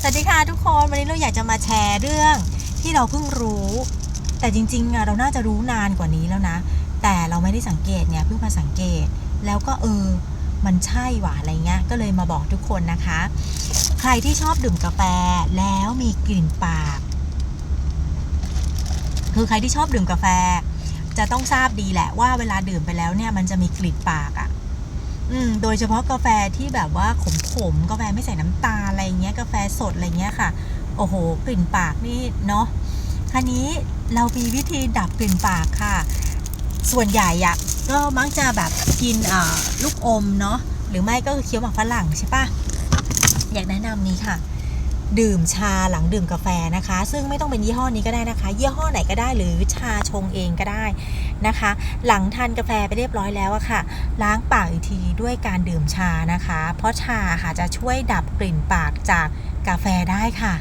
สวัสดีค่ะทุกคนวันนี้เราอยากจะมาแชร์เรื่องที่เราเพิ่งรู้ แต่จริงๆเราน่าจะรู้นานกว่านี้แล้วนะ แต่เราไม่ได้สังเกตเนี่ยเพิ่งมาสังเกต แล้วก็เออ มันใช่หว่าอะไรเงี้ยก็เลยมาบอกทุกคนนะคะ ใครที่ชอบดื่มกาแฟแล้วมีกลิ่นปาก คือใครที่ชอบดื่มกาแฟ จะต้องทราบดีแหละว่าเวลาดื่มไปแล้วเนี่ยมันจะมีกลิ่นปากอะ่ะอืมโดยเฉพาะกาแฟที่แบบว่าขมๆกาแฟไม่ใส่น้ำตาล สดอะไรเงี้ยค่ะ โอ้โห กลิ่นปากนี่เนาะคราวนี้เรามีวิธีดับกลิ่นปากค่ะ ส่วนใหญ่อะก็มักจะแบบกินลูกอมเนาะหรือไม่ก็คือเคี้ยวหมากฝรั่งใช่ปะอยากแนะนำนี้ค่ะ ดื่มชาหลังดื่มกาแฟนะคะ ซึ่งไม่ต้องเป็นยี่ห้อนี้ก็ได้นะคะ ยี่ห้อไหนก็ได้หรือชาชงเองก็ได้นะคะ หลังทานกาแฟไปเรียบร้อยแล้วอะค่ะ ล้างปากอีกทีด้วยการดื่มชานะคะ เพราะชาค่ะจะช่วยดับกลิ่นปากจาก กาแฟได้ค่ะ